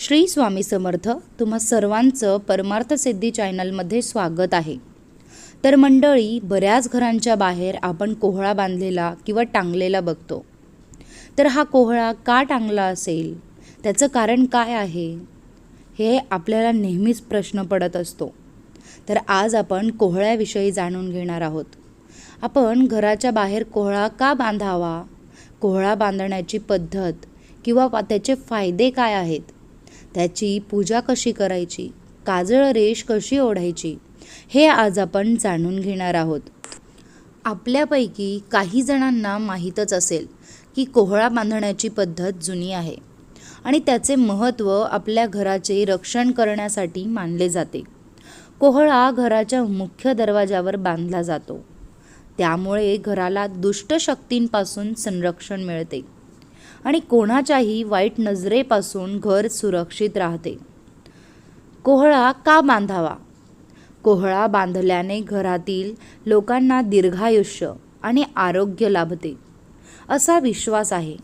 श्री स्वामी समर्थ तुम्हा सर्वांचं परमार्थ सिद्धी चॅनलमध्ये स्वागत आहे. तर मंडळी बऱ्याच घरांच्या बाहेर आपण कोहळा बांधलेला किंवा टांगलेला बघतो. तर हा कोहळा का टांगला असेल? त्याचं कारण काय आहे? हे आपल्याला नेहमीच प्रश्न पडत असतो. तर आज आपण कोहळ्याविषयी जाणून घेणार आहोत. आपण घराच्या बाहेर कोहळा का बांधावा? कोहळा बांधण्याची पद्धत किंवा त्याचे फायदे काय आहेत? त्याची पूजा कशी करायची? काजळ रेष कशी ओढायची? हे आज आपण जाणून घेणार आहोत. आपल्यापैकी काही जणांना माहीतच असेल की कोहळा बांधण्याची पद्धत जुनी आहे आणि त्याचे महत्त्व आपल्या घराचे रक्षण करण्यासाठी मानले जाते. कोहळा घराच्या मुख्य दरवाजावर बांधला जातो. त्यामुळे घराला दुष्ट शक्तींपासून संरक्षण मिळते. आणि कोणाच्याही वाईट नजरेपासून घर सुरक्षित राहते. कोहळा का बांधावा? कोहळा बांधल्याने घरातील लोकांना दीर्घायुष्य आणि आरोग्य लाभते असा विश्वास आहे.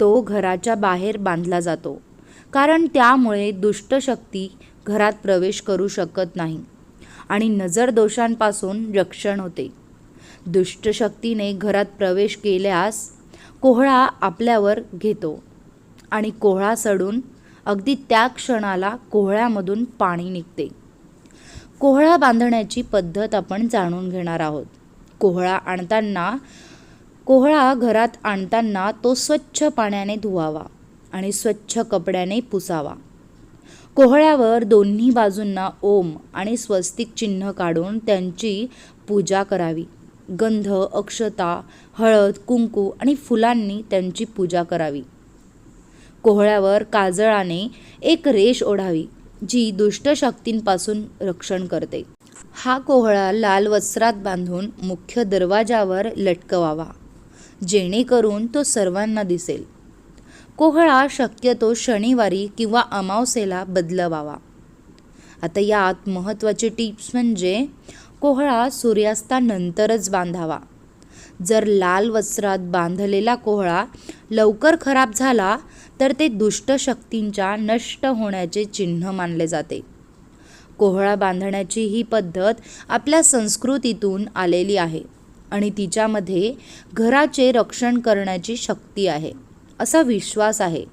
तो घराच्या बाहेर बांधला जातो कारण त्यामुळे दुष्टशक्ती घरात प्रवेश करू शकत नाही आणि नजर दोषांपासून रक्षण होते. दुष्टशक्तीने घरात प्रवेश केल्यास कोहळा आपल्यावर घेतो आणि कोहळा सडून अगदी त्या क्षणाला कोहळ्यामधून पाणी निघते. कोहळा बांधण्याची पद्धत आपण जाणून घेणार आहोत. कोहळा आणताना कोहळा घरात आणताना तो स्वच्छ पाण्याने धुवावा आणि स्वच्छ कपड्याने पुसावा. कोहळ्यावर दोन्ही बाजूंना ओम आणि स्वस्तिक चिन्ह काढून त्यांची पूजा करावी. गंध अक्षता हळद कुंकू आणि फुलांनी त्यांची पूजा करावी. कोहळ्यावर काजळाने एक रेष ओढावी जी दुष्ट शक्तींपासून रक्षण करते. हा कोहळा लाल वस्त्रात बांधून मुख्य दरवाजावर लटकवावा जेणेकरून तो सर्वांना दिसेल. कोहळा शक्यतो शनिवारी किंवा अमावस्येला बदलवावा. आता यात महत्त्वाचे टिप्स म्हणजे कोहळा सूर्यास्तानंतरच बांधावा. जर लाल वस्त्रात बांधलेला कोहळा लवकर खराब झाला तर ते दुष्ट शक्तींच्या नष्ट होण्याचे चिन्ह मानले जाते. कोहळा बांधण्याची ही पद्धत आपल्या संस्कृतीतून आलेली आहे आणि तिच्यामध्ये घराचे रक्षण करण्याची शक्ती आहे असा विश्वास आहे.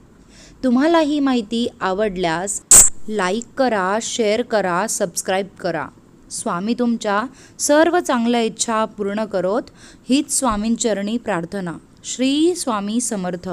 तुम्हाला ही माहिती आवडल्यास लाईक करा शेअर करा सबस्क्राईब करा. स्वामी तुमच्या सर्व चांगल्या इच्छा पूर्ण करोत. हीच स्वामींचरणी प्रार्थना. श्री स्वामी समर्थ.